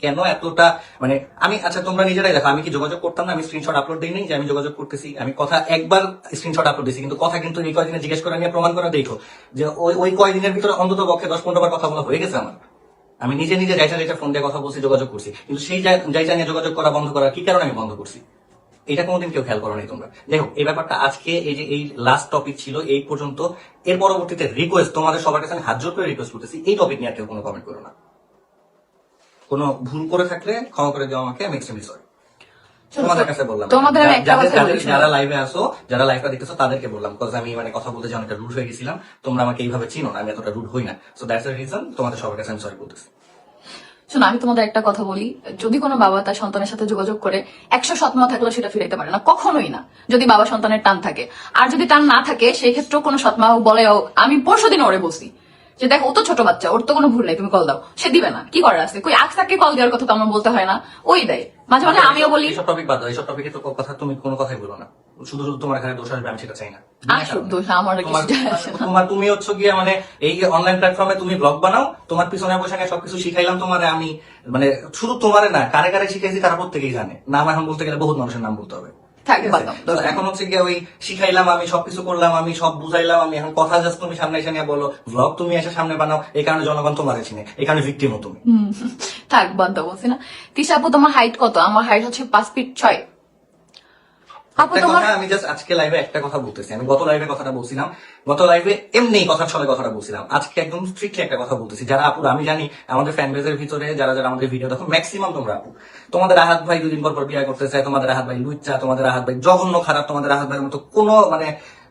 কেন এতটা মানে আমি আচ্ছা তোমরা নিজেরাই দেখো, আমি কি যোগাযোগ করতাম না? আমি স্ক্রিনশট আপলোড দিই নাই যে আমি যোগাযোগ করতেছি। আমি কথা একবার স্ক্রিনশট আপলোড দিছি কিন্তু কথা কিন্তু এই কয়দিনে জিজ্ঞেস করে নিয়ে প্রমাণ করে দেখো যে ওই ওই কয়দিনের ভিতরে অন্তত পক্ষে দশ পনেরো বার কথা বলা হয়ে গেছে আমার। আমি নিজে নিজে যাইটা যাইটা ফোন দিয়ে কথা বলছি, যোগাযোগ করছি। কিন্তু সেই যাই- যাইটা নিয়ে যোগাযোগ করা বন্ধ করা কি কারণে আমি বন্ধ করছি? এটা কোনোদিন কেউ খেয়াল করো তোমরা। হোক, এই ব্যাপারটা আজকে এই যে, এই লাস্ট টপিক ছিল, এই পর্যন্ত। এর পরবর্তীতে রিকোয়েস্ট তোমাদের সবার কাছে আমি হাত জোর করে রিকোয়েস্ট করতেছি, এই টপিক নিয়ে আর কেউ কোনো কমেন্ট করো না। কোনো ভুল করে থাকলে ক্ষমা করে দেওয়া আমাকে আমি এক্সট্রিমলি সরি তোমাদের কাছে বললাম তোমাদের একটা কথা বলি, যারা লাইভে আসো যারা লাইভটা দেখতেছো তাদেরকে বললাম বিকজ আমি মানে কথা বলতে যে অনেকটা রুড হয়ে গেছিলাম তোমরা আমাকে এইভাবে চিনো না আমি এতটা রুড হই না। সো দ্যাটস দ্য রিজন তোমাদের সবার কাছে আমি সরি বলতেছি। শোনো আমি তোমাদের একটা কথা বলি। যদি কোনো বাবা তার সন্তানের সাথে যোগাযোগ করে একশো সৎমা থাকলে সেটা ফিরাইতে পারে না কখনোই না যদি বাবা সন্তানের টান থাকে। আর যদি টান না থাকে সেই ক্ষেত্রেও কোনো সৎমা বলে আমি পরশু দিন ওরে বলছি। যে দেখো ও তো ছোট বাচ্চা ওর তো কোনো ভুল নেই তুমি কল দাও। সে দিবে না। কি করার আছে? কই আকসাকে কল দেওয়ার কথা তো আমার বলতে হয় না। ওই দেয়। মাঝে মাঝে আমিও বলি। এইসব টপিক বাদ দাও এইসব টপিকে তো কথা তুমি কোনো কথাই বলো না। শুধু শুধু তোমার এখানে দোষ আসবে আমি সেটা চাই না। আসুক দোষ আমার তোমার- তুমি হচ্ছে গিয়ে মানে এই অনলাইন প্ল্যাটফর্মে তুমি ব্লগ বানাও তোমার পিছনে বসে নিয়ে সবকিছু শিখাইলাম তোমারে আমি মানে শুধু তোমারে না কারে কারে শিখাইছি তারা প্রত্যেকেই জানে। নাম এখন বলতে গেলে বহুত মানুষের নাম বলতে হবে। এখন হচ্ছে গিয়ে ওই শিখাইলাম আমি সবকিছু করলাম আমি সব বুঝাইলাম আমি এখন কথা জাস্ট তুমি সামনে এসে নিয়ে বলো ব্লগ তুমি এসে সামনে বানাও এই কারণে জনগণ তোমার চিনে এই কারণে ভিক্টিমও তুমি। থাক বাদ দাও বলছি না। তিশাপু তোমার হাইট কত? আমার হাইট হচ্ছে পাঁচ ফিট ছয়। আপু তোমার আমি জাস্ট আজকে লাইভে একটা কথা বলতেছি। আমি গত লাইভে কথাটা বলছিলাম। গত লাইভে এমনি কথা ছলে কথাটা বলছিলাম। আজকে একদম স্ট্রিক্টলি একটা কথা বলতেছি। যারা আপুর আমি জানি আমাদের ফ্যান বেজের ভিতরে যারা যারা আমাদের ভিডিও দেখো ম্যাক্সিমাম তোমরা আপু। তোমাদের আহাত ভাই দুদিন পর পর বিয়ে করতে চায় তোমাদের আহাত ভাই লুচ্চা তোমাদের আহাত ভাই জঘন্য খারাপ তোমাদের আহাত ভাইয়ের মতো কোনো মানে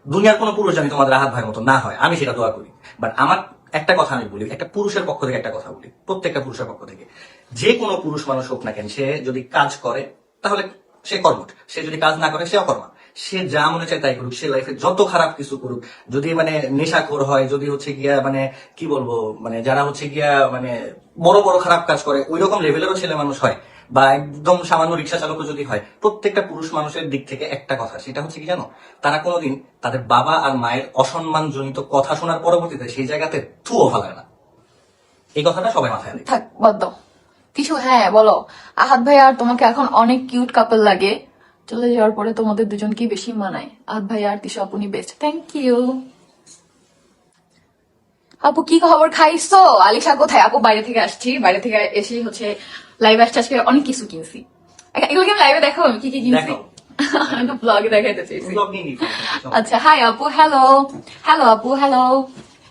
দুনিয়ার কোনো পুরুষ জানি তোমাদের আহাত ভাইয়ের মতো না হয়। আমি সেটা দোয়া করি। বাট আমার একটা কথা আমি বলি একটা পুরুষের পক্ষ থেকে একটা কথা বলি প্রত্যেকটা পুরুষের পক্ষ থেকে। যে কোনো পুরুষ মানুষ হোক না কেন সে যদি কাজ করে তাহলে সে কর্মঠ সে যদি কাজ না করে, সে অকর্মা। সে যা মনে চায় তাই করুক, সে লাইফে যত খারাপ কিছু করুক, যদি মানে নেশাখোর হয়, যদি হচ্ছে গিয়া মানে কি বলব মানে যারা হচ্ছে গিয়া মানে বড় বড় খারাপ কাজ করে ওই রকম লেভেলেরও ছেলে মানুষ হয় বা একদম সামান্য রিক্সা চালকও যদি হয়, প্রত্যেকটা পুরুষ মানুষের দিক থেকে একটা কথা, সেটা হচ্ছে কি জানো? তারা কোনোদিন তাদের বাবা আর মায়ের অসম্মানজনিত কথা শোনার পরবর্তীতে সেই জায়গাতে থুও ফেলায় না। এই কথাটা সবাই মাথায় থাক, বাদ দাও। কিছু হ্যাঁ বলো। আহাত ভাই আর তোমাকে এখন অনেক কিউট কাপল লাগে। চলে যাওয়ার পরে তোমাদের দুজনকেই বেশি মানায়। আহাত ভাই আর তিশা আপনি বেস্ট থ্যাংক ইউ আপু কি খবর খাইছো? আলিশা কোথায়? আপু বাইরে থেকে আসছি। বাইরে থেকে এসে হচ্ছে লাইভে আসছে। আজকে অনেক কিছু কিনছি। এগুলো কি লাইভে দেখো আমি কি কি কিনছি। ব্লগে দেখাইতে চাইছি। আচ্ছা হাই আপু হ্যালো হ্যালো আপু হ্যালো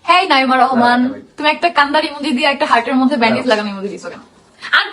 হ্যাঁ নাইমা রহমান তুমি একটা কান্দার ইমোজি দিয়ে একটা হার্টের মধ্যে ব্যান্ডেজ লাগানো ইমোজি দিছো কেন? আর